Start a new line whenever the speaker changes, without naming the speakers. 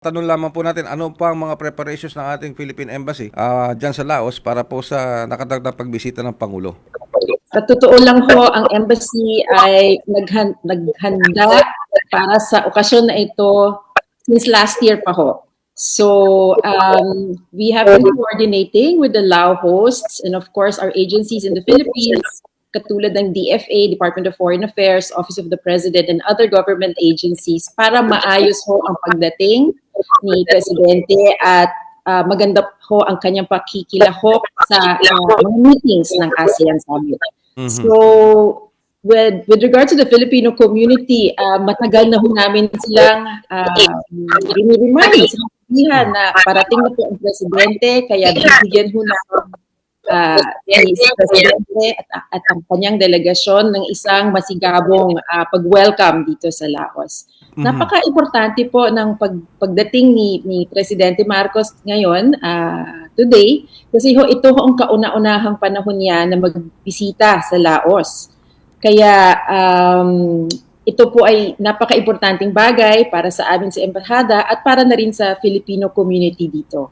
Tanong lamang po natin, ano pa ang mga preparations ng ating Philippine Embassy ah dyan sa Laos para po sa nakadagdag pagbisita ng Pangulo?
Sa totoo lang ho, ang embassy ay naghan- naghanda para sa okasyon na ito since last year pa ho. So, um, we have been coordinating with the Lao hosts and of course our agencies in the Philippines, katulad ng DFA, Department of Foreign Affairs, Office of the President, and other government agencies para maayos ho ang pagdating ni Presidente at ah, maganda ho ang kanyang pakikilahok sa ah, mga meetings ng ASEAN Summit.
Mhm.
So, with with regard to the Filipino community, uh, matagal na ho namin silang uh, remind sa na parating na po ang presidente, kaya bibigyan ho na uh, si presidente at, at ang kanyang delegasyon ng isang masigabong uh, pag-welcome dito sa Laos.
Mhm.
Napaka-importante po ng pag, pagdating ni, ni Presidente Marcos ngayon, ah, today, kasi ho, ito ho ang kauna-unahang panahon niya na magbisita sa Laos. Kaya um, ito po ay napaka-importanting bagay para sa amin sa Embahada at para na rin sa Filipino community dito.